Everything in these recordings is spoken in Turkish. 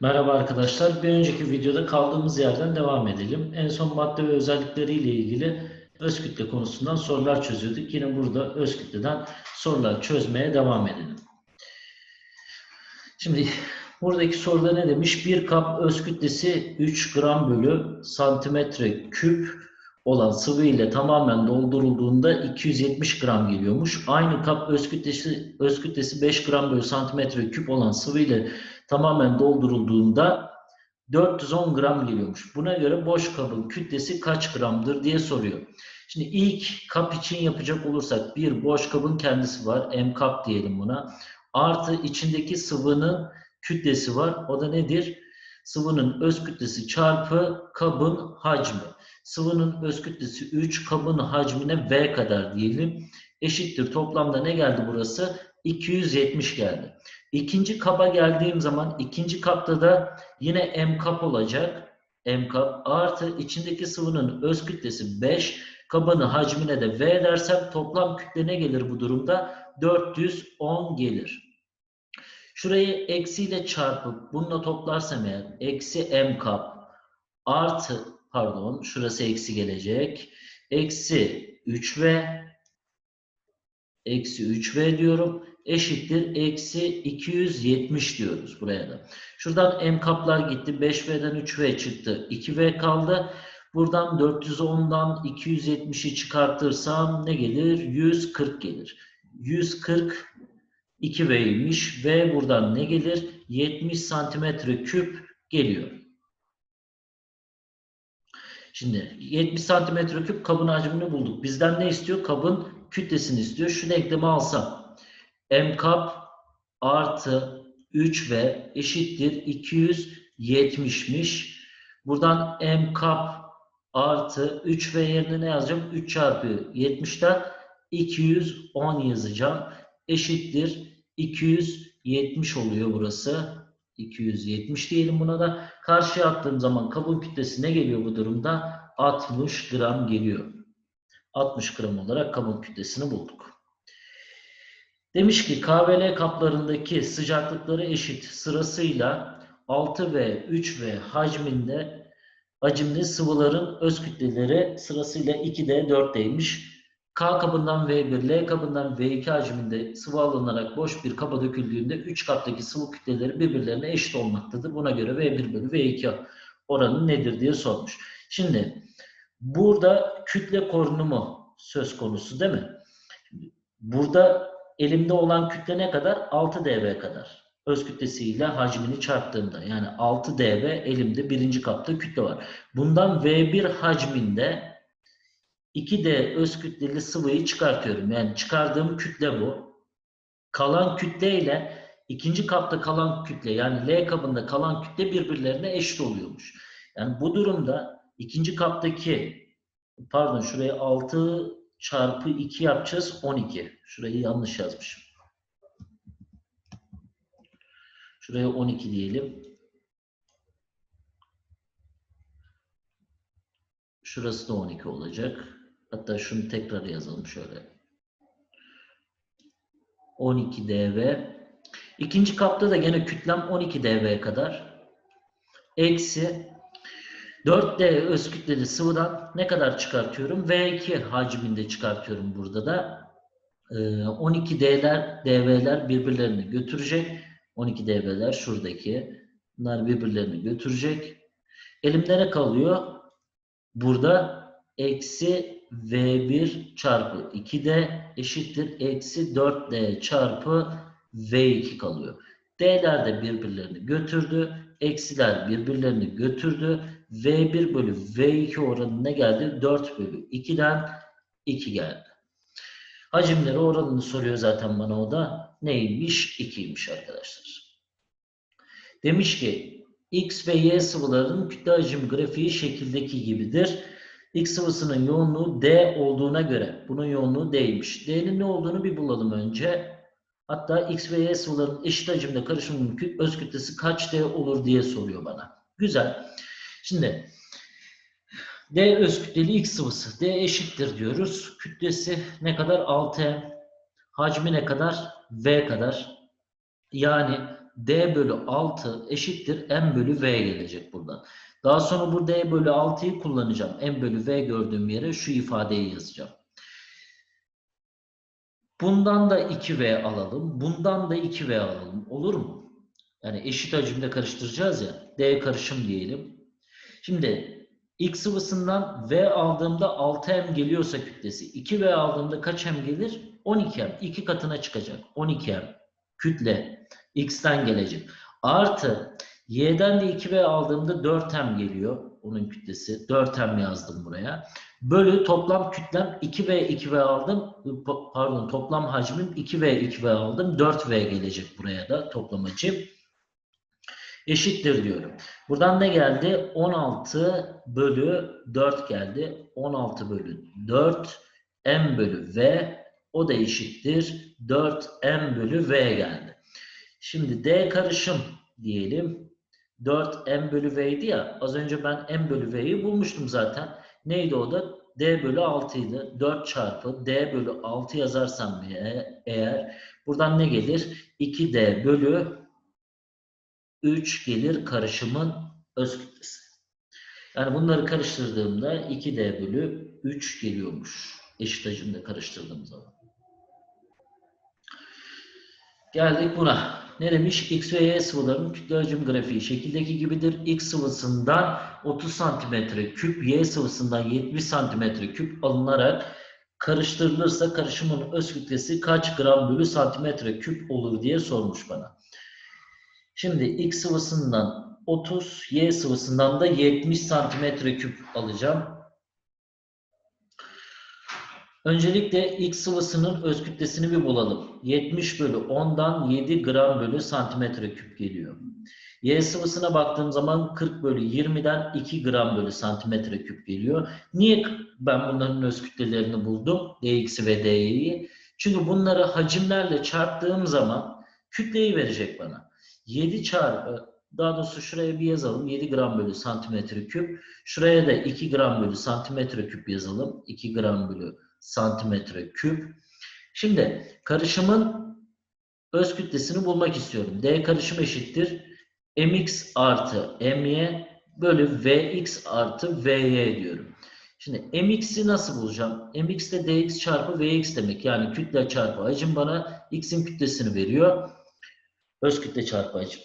Merhaba arkadaşlar. Bir önceki videoda kaldığımız yerden devam edelim. En son madde ve özellikleriyle ilgili öz kütle konusundan sorular çözüyorduk. Yine burada öz kütleden sorular çözmeye devam edelim. Şimdi buradaki soruda ne demiş? Bir kap öz kütlesi 3 gram bölü santimetre küp olan sıvı ile tamamen doldurulduğunda 270 gram geliyormuş. Aynı kap öz kütlesi, öz kütlesi 5 gram bölü santimetre küp olan sıvı ile tamamen doldurulduğunda 410 gram geliyormuş. Buna göre boş kabın kütlesi kaç gramdır diye soruyor. Şimdi ilk kap için yapacak olursak bir boş kabın kendisi var. M kap diyelim buna. Artı içindeki sıvının kütlesi var. O da nedir? Sıvının öz kütlesi çarpı kabın hacmi. Sıvının öz kütlesi 3, kabın hacmine V kadar diyelim. Eşittir. Toplamda ne geldi burası? 270 geldi. İkinci kaba geldiğim zaman ikinci kapta da yine M kap olacak. M kap artı içindeki sıvının öz kütlesi 5. Kabını hacmine de V dersem toplam kütle ne gelir bu durumda? 410 gelir. Şurayı eksiyle çarpıp bununla toplarsam eğer eksi M kap artı pardon şurası eksi gelecek. Eksi 3V eksi 3V diyorum eşittir eksi 270 diyoruz buraya da. Şuradan M kaplar gitti. 5V'den 3V çıktı. 2V kaldı. Buradan 410'dan 270'i çıkartırsam ne gelir? 140 gelir. 140 2V'ymiş. V buradan ne gelir? 70 santimetre küp geliyor. Şimdi 70 santimetre küp kabın hacmini bulduk. Bizden ne istiyor? Kabın kütlesini istiyor. Şu denklemi alsam. M kap artı 3V eşittir 270'miş. Buradan M kap artı 3V yerine ne yazacağım? 3 çarpı 70'ten 210 yazacağım. Eşittir 270 oluyor burası. 270 diyelim buna da. Karşıya attığım zaman kabın kütlesi ne geliyor bu durumda? 60 gram geliyor. 60 gram olarak kabın kütlesini bulduk. Demiş ki KVL kaplarındaki sıcaklıkları eşit sırasıyla 6 ve 3 ve hacminde hacimli sıvıların öz kütleleri sırasıyla 2'de 4'deymiş. K kabından V1, L kabından V2 hacminde sıvı alınarak boş bir kaba döküldüğünde 3 kaptaki sıvı kütleleri birbirlerine eşit olmaktadır. Buna göre V1 bölü V2 oranı nedir diye sormuş. Şimdi burada kütle korunumu söz konusu değil mi? Burada elimde olan kütle ne kadar? 6 dV kadar. Öz kütlesiyle hacmini çarptığımda yani 6 dV elimde birinci kapta kütle var. Bundan V1 hacminde 2D öz kütleli sıvıyı çıkartıyorum. Yani çıkardığım kütle bu. Kalan kütle ile ikinci kapta kalan kütle yani L kabında kalan kütle birbirlerine eşit oluyormuş. Yani bu durumda ikinci kaptaki pardon şuraya 6 çarpı 2 yapacağız 12. Şurayı yanlış yazmışım. Şuraya 12 diyelim. Şurası da 12 olacak. Hatta şunu tekrar yazalım şöyle. 12 dV. İkinci kapta da gene kütlem 12 dV kadar. Eksi 4D öz kütleli sıvıdan ne kadar çıkartıyorum? V2 hacminde çıkartıyorum burada da. 12 D'ler, DV'ler birbirlerini götürecek. 12 DV'ler şuradaki. Bunlar birbirlerini götürecek. Elimde ne kalıyor? Burada eksi V1 çarpı 2D eşittir. Eksi 4D çarpı V2 kalıyor. D'ler de birbirlerini götürdü. Eksiler birbirlerini götürdü. V1 bölü V2 oranı ne geldi? 4 bölü 2'den 2 geldi. Hacimleri oranını soruyor zaten bana o da. Neymiş? 2'ymiş arkadaşlar. Demiş ki X ve Y sıvıların kütle hacim grafiği şekildeki gibidir. X sıvısının yoğunluğu D olduğuna göre bunun yoğunluğu D'ymiş. D'nin ne olduğunu bir bulalım önce. Hatta X ve Y sıvıların eşit hacimde karışımının öz kütlesi kaç D olur diye soruyor bana. Güzel. Şimdi D öz kütleli X sıvısı. D eşittir diyoruz. Kütlesi ne kadar? 6M. Hacmi ne kadar? V kadar. Yani D bölü 6 eşittir M bölü V gelecek buradan. Daha sonra bu D bölü 6'yı kullanacağım. M bölü V gördüğüm yere şu ifadeyi yazacağım. Bundan da 2V alalım. Bundan da 2V alalım. Olur mu? Yani eşit hacimde karıştıracağız ya. D karışım diyelim. Şimdi X sıvısından V aldığımda 6M geliyorsa kütlesi. 2V aldığımda kaç M gelir? 12M. 2 katına çıkacak. 12M. Kütle. X'ten gelecek. Artı Y'den de 2V aldığımda 4M geliyor. Onun kütlesi. 4M yazdım buraya. Bölü toplam kütlem 2V 2V aldım. Pardon toplam hacmim 2V 2V aldım. 4V gelecek buraya da toplam hacim. Eşittir diyorum. Buradan ne geldi? 16 bölü 4 geldi. 16 bölü 4 M bölü V o da eşittir. 4 M bölü V geldi. Şimdi D karışım diyelim. 4 M bölü V'ydi ya. Az önce ben M bölü V'yi bulmuştum zaten. Neydi o da? D bölü 6 idi. 4 çarpı D bölü 6 yazarsam eğer buradan ne gelir? 2D bölü 3 gelir karışımın öz kütlesi. Yani bunları karıştırdığımda 2D bölü 3 geliyormuş. Eşit hacimde karıştırdığım zaman. Geldik buna. Ne demiş? X ve Y sıvılarının kütle hacim grafiği şekildeki gibidir. X sıvısından 30 cm küp, Y sıvısından 70 cm küp alınarak karıştırılırsa karışımın öz kütlesi kaç gram bölü santimetre küp olur diye sormuş bana. Şimdi X sıvısından 30, Y sıvısından da 70 santimetre küp alacağım. Öncelikle X sıvısının öz kütlesini bir bulalım. 70 bölü 10'dan 7 gram bölü santimetre küp geliyor. Y sıvısına baktığım zaman 40 bölü 20'den 2 gram bölü santimetre küp geliyor. Niye ben bunların öz kütlelerini buldum? Dx'i ve dy'yi. Çünkü bunları hacimlerle çarptığım zaman kütleyi verecek bana. 7 çarpı daha doğrusu şuraya bir yazalım. 7 gram bölü santimetre küp. Şuraya da 2 gram bölü santimetre küp yazalım. 2 gram bölü santimetre küp. Şimdi karışımın öz kütlesini bulmak istiyorum. D karışım eşittir. mx artı my bölü vx artı vy diyorum. Şimdi mx'i nasıl bulacağım? mx de dx çarpı vx demek. Yani kütle çarpı hacim bana x'in kütlesini veriyor. Öz kütle çarpı hacim.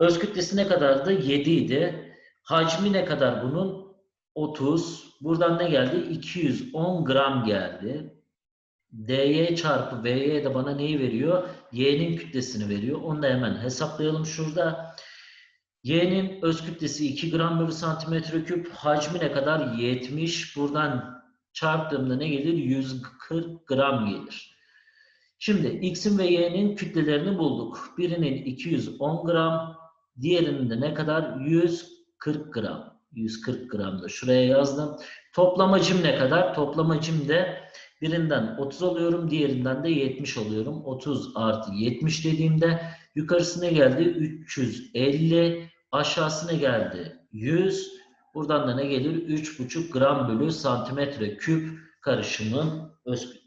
Öz kütlesi ne kadardı? 7 idi. Hacmi ne kadar bunun? 30. Buradan ne geldi? 210 gram geldi. dy çarpı vy de bana neyi veriyor? y'nin kütlesini veriyor. Onu da hemen hesaplayalım şurada. y'nin öz kütlesi 2 gram bölü santimetre küp. Hacmi ne kadar? 70. Buradan çarptığımda ne gelir? 140 gram gelir. Şimdi x'in ve y'nin kütlelerini bulduk. Birinin 210 gram, diğerinin de ne kadar? 140 gram. 140 gram da şuraya yazdım. Toplam hacim ne kadar? Toplam hacim de birinden 30 alıyorum, diğerinden de 70 alıyorum. 30 artı 70 dediğimde yukarısı ne geldi? 350. Aşağısı ne geldi? 100. Buradan da ne gelir? 3,5 gram bölü santimetre küp karışımın öz.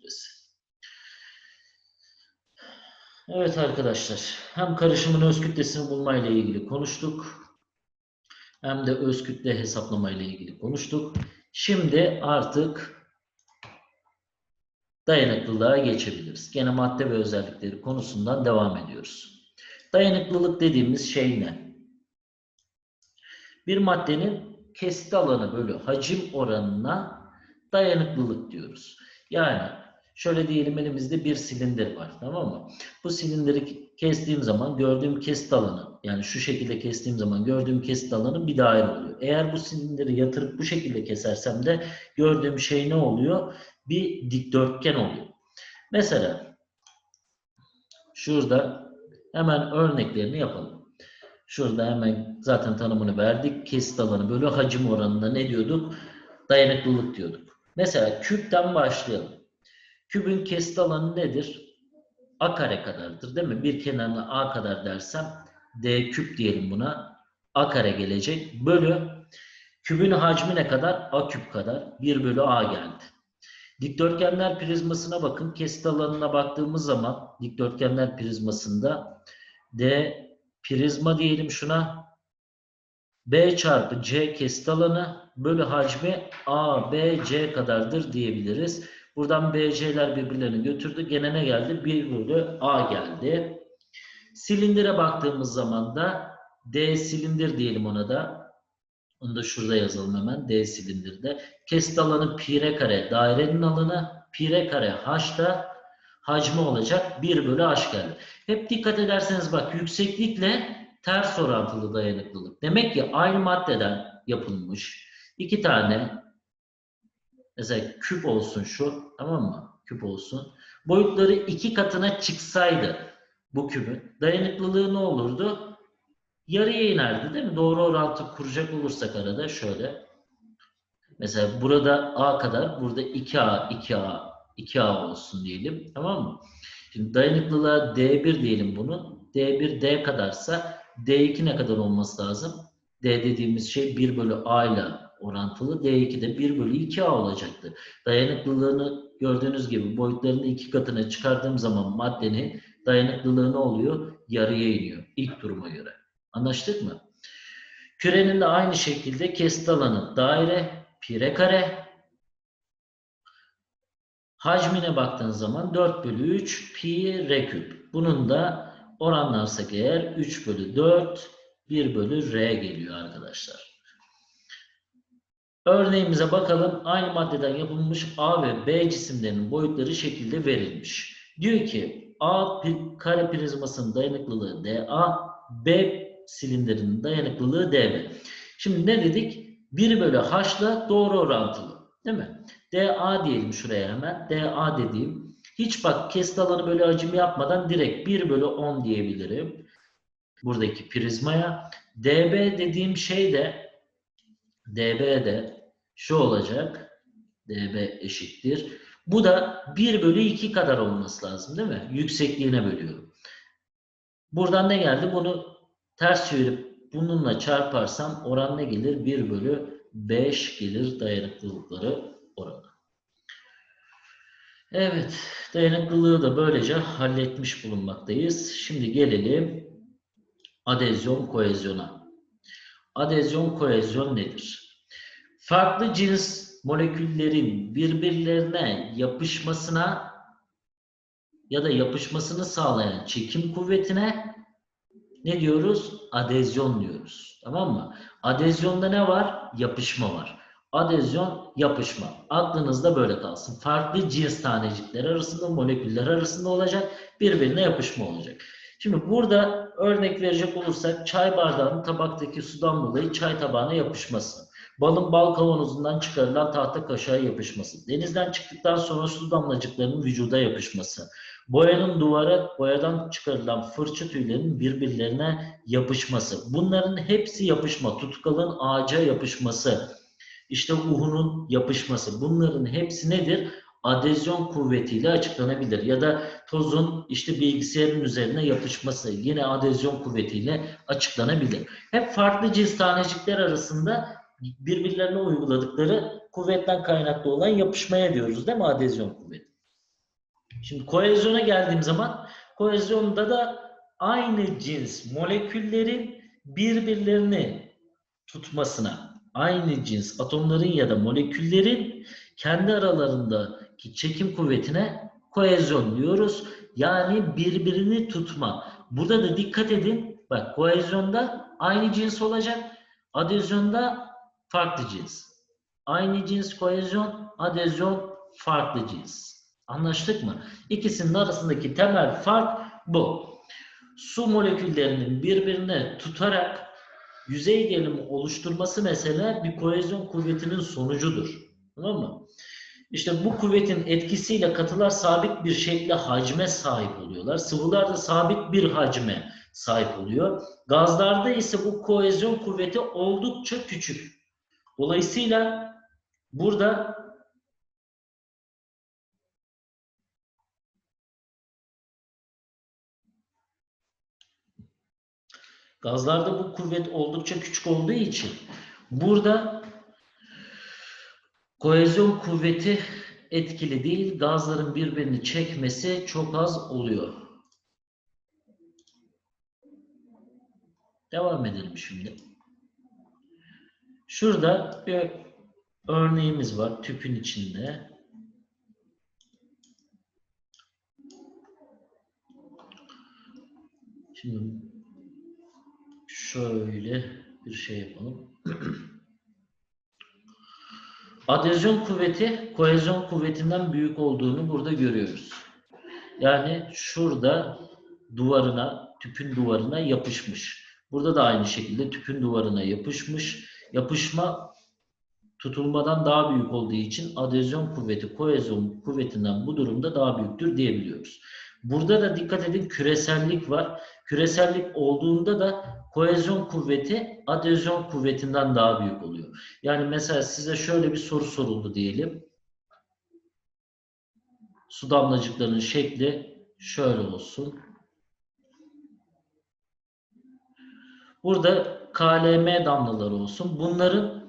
Evet arkadaşlar, hem karışımın öz kütlesini bulmayla ilgili konuştuk. Hem de öz kütle hesaplamayla ilgili konuştuk. Şimdi artık dayanıklılığa geçebiliriz. Gene madde ve özellikleri konusundan devam ediyoruz. Dayanıklılık dediğimiz şey ne? Bir maddenin kesit alanı bölü hacim oranına dayanıklılık diyoruz. Yani Şöyle diyelim elimizde bir silindir var tamam mı? Bu silindiri kestiğim zaman gördüğüm kesit alanı yani şu şekilde kestiğim zaman gördüğüm kesit alanı bir daire oluyor. Eğer bu silindiri yatırıp bu şekilde kesersem de gördüğüm şey ne oluyor? Bir dikdörtgen oluyor. Mesela şurada hemen örneklerini yapalım. Şurada hemen zaten tanımını verdik. Kesit alanı bölü hacim oranında ne diyorduk? Dayanıklılık diyorduk. Mesela küpten başlayalım. Kübün kesit alanı nedir? A kare kadardır değil mi? Bir kenarına A kadar dersem D küp diyelim buna. A kare gelecek. Bölü kübün hacmi ne kadar? A küp kadar. 1 bölü A geldi. Dikdörtgenler prizmasına bakın. Kesit alanına baktığımız zaman dikdörtgenler prizmasında D prizma diyelim şuna. B çarpı C kesit alanı bölü hacmi A, B, C kadardır diyebiliriz. Buradan B, C'ler birbirlerini götürdü. Gene ne geldi? 1 bölü A geldi. Silindire baktığımız zaman da D silindir diyelim ona da. Onu da şurada yazalım hemen. D silindirde. Kesit alanı pi r kare. Dairenin alanı pi r kare h da hacmi olacak. 1 bölü h geldi. Hep dikkat ederseniz bak yükseklikle ters orantılı dayanıklılık. Demek ki aynı maddeden yapılmış iki tane mesela küp olsun şu tamam mı? Küp olsun. Boyutları iki katına çıksaydı bu kübün dayanıklılığı ne olurdu? Yarıya inerdi değil mi? Doğru orantı kuracak olursak arada şöyle. Mesela burada A kadar, burada 2A, 2A, 2A olsun diyelim. Tamam mı? Şimdi dayanıklılığa D1 diyelim bunun. D1 D kadarsa D2 ne kadar olması lazım? D dediğimiz şey 1 bölü A ile orantılı. D2 de 1 bölü 2A olacaktı. Dayanıklılığını gördüğünüz gibi boyutlarını iki katına çıkardığım zaman maddenin dayanıklılığı ne oluyor? Yarıya iniyor. İlk duruma göre. Anlaştık mı? Kürenin de aynı şekilde kesit alanı daire, pi r kare. Hacmine baktığınız zaman 4 bölü 3 pi r küp. Bunun da oranlarsak eğer 3 bölü 4 1 bölü r geliyor arkadaşlar. Örneğimize bakalım. Aynı maddeden yapılmış A ve B cisimlerinin boyutları şekilde verilmiş. Diyor ki A kare prizmasının dayanıklılığı dA, B silindirinin dayanıklılığı dB. Şimdi ne dedik? 1 bölü H'la doğru orantılı. Değil mi? dA diyelim şuraya hemen. dA dediğim. Hiç bak kesit alanı böyle hacim yapmadan direkt 1 bölü 10 diyebilirim. Buradaki prizmaya. dB dediğim şey de dB de şu olacak. dB eşittir. Bu da 1 bölü 2 kadar olması lazım değil mi? Yüksekliğine bölüyorum. Buradan ne geldi? Bunu ters çevirip bununla çarparsam oran ne gelir? 1 bölü 5 gelir dayanıklılıkları oranı. Evet, dayanıklılığı da böylece halletmiş bulunmaktayız. Şimdi gelelim adezyon koezyona. Adezyon koezyon nedir? Farklı cins moleküllerin birbirlerine yapışmasına ya da yapışmasını sağlayan çekim kuvvetine ne diyoruz? Adezyon diyoruz. Tamam mı? Adezyonda ne var? Yapışma var. Adezyon, yapışma. Aklınızda böyle kalsın. Farklı cins tanecikler arasında, moleküller arasında olacak. Birbirine yapışma olacak. Şimdi burada örnek verecek olursak çay bardağının tabaktaki sudan dolayı çay tabağına yapışması. Balın bal kavanozundan çıkarılan tahta kaşığa yapışması. Denizden çıktıktan sonra su damlacıklarının vücuda yapışması. Boyanın duvara, boyadan çıkarılan fırça tüylerinin birbirlerine yapışması. Bunların hepsi yapışma. Tutkalın ağaca yapışması. İşte uhunun yapışması. Bunların hepsi nedir? Adezyon kuvvetiyle açıklanabilir. Ya da tozun işte bilgisayarın üzerine yapışması yine adezyon kuvvetiyle açıklanabilir. Hep farklı cins tanecikler arasında birbirlerine uyguladıkları kuvvetten kaynaklı olan yapışmaya diyoruz değil mi adezyon kuvveti? Şimdi koezyona geldiğim zaman koezyonda da aynı cins moleküllerin birbirlerini tutmasına, aynı cins atomların ya da moleküllerin kendi aralarındaki çekim kuvvetine koezyon diyoruz. Yani birbirini tutma. Burada da dikkat edin. Bak koezyonda aynı cins olacak. Adezyonda farklı cins. Aynı cins koezyon, adezyon farklı cins. Anlaştık mı? İkisinin arasındaki temel fark bu. Su moleküllerinin birbirine tutarak yüzey gelimi oluşturması mesela bir koezyon kuvvetinin sonucudur. Tamam mı? İşte bu kuvvetin etkisiyle katılar sabit bir şekilde hacme sahip oluyorlar. Sıvılar da sabit bir hacme sahip oluyor. Gazlarda ise bu koezyon kuvveti oldukça küçük. Dolayısıyla burada Gazlarda bu kuvvet oldukça küçük olduğu için burada koezyon kuvveti etkili değil. Gazların birbirini çekmesi çok az oluyor. Devam edelim şimdi. Şurada bir örneğimiz var tüpün içinde. Şimdi şöyle bir şey yapalım. Adezyon kuvveti kohezyon kuvvetinden büyük olduğunu burada görüyoruz. Yani şurada duvarına, tüpün duvarına yapışmış. Burada da aynı şekilde tüpün duvarına yapışmış. Yapışma tutulmadan daha büyük olduğu için adezyon kuvveti kohezyon kuvvetinden bu durumda daha büyüktür diyebiliyoruz. Burada da dikkat edin küresellik var. Küresellik olduğunda da kohezyon kuvveti adezyon kuvvetinden daha büyük oluyor. Yani mesela size şöyle bir soru soruldu diyelim. Su damlacıklarının şekli şöyle olsun. Burada KLM damlaları olsun. Bunların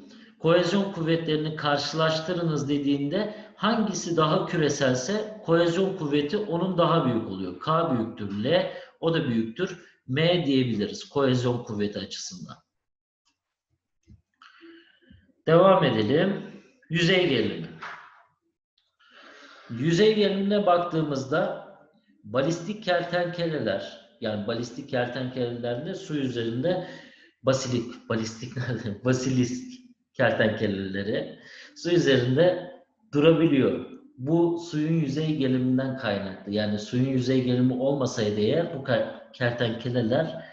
kohezyon kuvvetlerini karşılaştırınız dediğinde hangisi daha küreselse kohezyon kuvveti onun daha büyük oluyor. K büyüktür L, o da büyüktür. M diyebiliriz kohezyon kuvveti açısından. Devam edelim. Yüzey gerilimi. Yüzey gerilimine baktığımızda balistik kertenkeleler yani balistik kertenkelelerde su üzerinde basilik, balistik nerede? Basilisk kertenkeleleri su üzerinde durabiliyor. Bu suyun yüzey geliminden kaynaklı. Yani suyun yüzey gelimi olmasaydı eğer bu kertenkeleler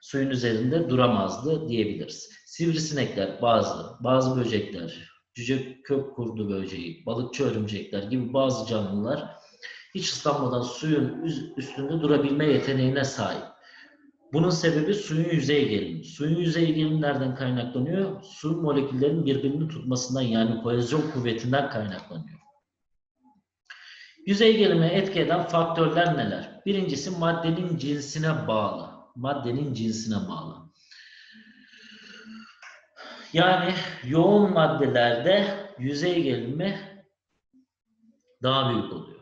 suyun üzerinde duramazdı diyebiliriz. Sivrisinekler bazı, bazı böcekler, cüce kök kurdu böceği, balıkçı örümcekler gibi bazı canlılar hiç ıslanmadan suyun üstünde durabilme yeteneğine sahip. Bunun sebebi suyun yüzey gelimi. Suyun yüzey gelimi nereden kaynaklanıyor? Su moleküllerinin birbirini tutmasından yani kohezyon kuvvetinden kaynaklanıyor. Yüzey gelime etki eden faktörler neler? Birincisi maddenin cinsine bağlı. Maddenin cinsine bağlı. Yani yoğun maddelerde yüzey gelimi daha büyük oluyor.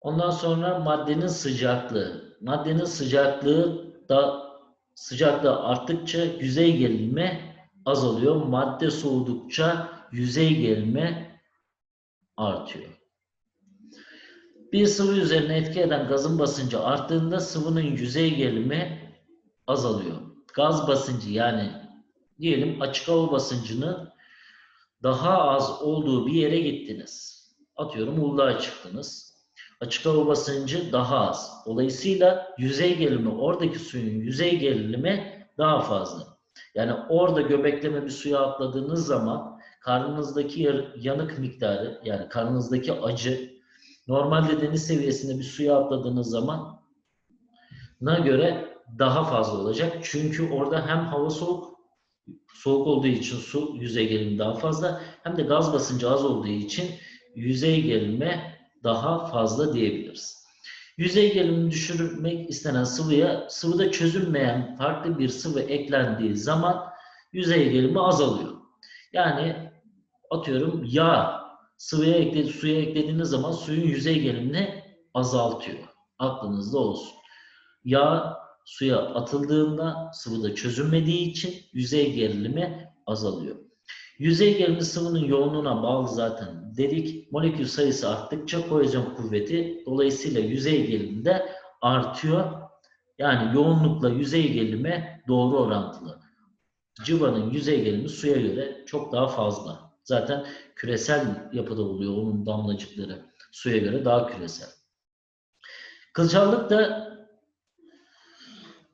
Ondan sonra maddenin sıcaklığı. Maddenin sıcaklığı da sıcaklığı arttıkça yüzey gerilme azalıyor. Madde soğudukça yüzey gerilme artıyor. Bir sıvı üzerine etki eden gazın basıncı arttığında sıvının yüzey gerilimi azalıyor. Gaz basıncı yani diyelim açık hava basıncının daha az olduğu bir yere gittiniz. Atıyorum Uludağ'a çıktınız. Açık hava basıncı daha az. Dolayısıyla yüzey gerilimi, oradaki suyun yüzey gerilimi daha fazla. Yani orada göbekleme bir suya atladığınız zaman karnınızdaki yanık miktarı yani karnınızdaki acı normalde deniz seviyesinde bir suya atladığınız zaman na göre daha fazla olacak. Çünkü orada hem hava soğuk soğuk olduğu için su yüzey gerilimi daha fazla hem de gaz basıncı az olduğu için yüzey gerilme daha fazla diyebiliriz. Yüzey gerilimini düşürmek istenen sıvıya sıvıda çözünmeyen farklı bir sıvı eklendiği zaman yüzey gerilimi azalıyor. Yani atıyorum yağ sıvıya ekledi, suya eklediğiniz zaman suyun yüzey gerilimini azaltıyor. Aklınızda olsun. Yağ suya atıldığında sıvıda çözünmediği için yüzey gerilimi azalıyor. Yüzey gerilimi sıvının yoğunluğuna bağlı zaten dedik. Molekül sayısı arttıkça kohezyon kuvveti dolayısıyla yüzey gerilimi de artıyor. Yani yoğunlukla yüzey gerilimi doğru orantılı. Cıvanın yüzey gerilimi suya göre çok daha fazla. Zaten küresel yapıda oluyor onun damlacıkları. Suya göre daha küresel. Kılcallık da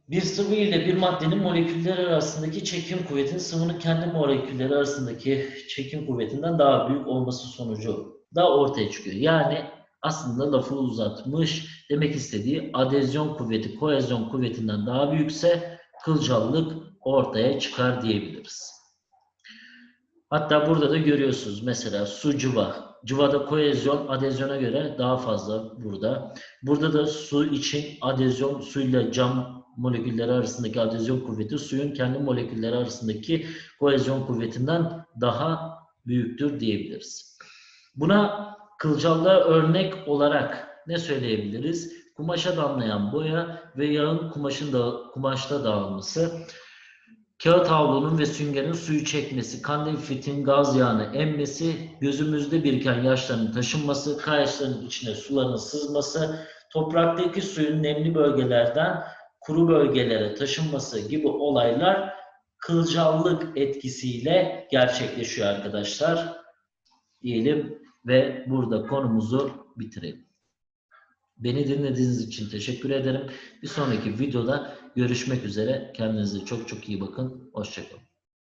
bir sıvı ile bir maddenin molekülleri arasındaki çekim kuvvetinin sıvının kendi molekülleri arasındaki çekim kuvvetinden daha büyük olması sonucu da ortaya çıkıyor. Yani aslında lafı uzatmış demek istediği adezyon kuvveti kohezyon kuvvetinden daha büyükse kılcallık ortaya çıkar diyebiliriz. Hatta burada da görüyorsunuz mesela su cıva. Cıvada kohezyon adezyona göre daha fazla burada. Burada da su için adezyon suyla cam molekülleri arasındaki adezyon kuvveti suyun kendi molekülleri arasındaki kohezyon kuvvetinden daha büyüktür diyebiliriz. Buna kılcallığa örnek olarak ne söyleyebiliriz? kumaşa damlayan boya ve yağın kumaşın da, kumaşta dağılması, kağıt havlunun ve süngerin suyu çekmesi, kandil fitin gaz yağını emmesi, gözümüzde biriken yaşların taşınması, kayaçların içine suların sızması, topraktaki suyun nemli bölgelerden kuru bölgelere taşınması gibi olaylar kılcallık etkisiyle gerçekleşiyor arkadaşlar. Diyelim ve burada konumuzu bitirelim. Beni dinlediğiniz için teşekkür ederim. Bir sonraki videoda görüşmek üzere. Kendinize çok çok iyi bakın. Hoşçakalın.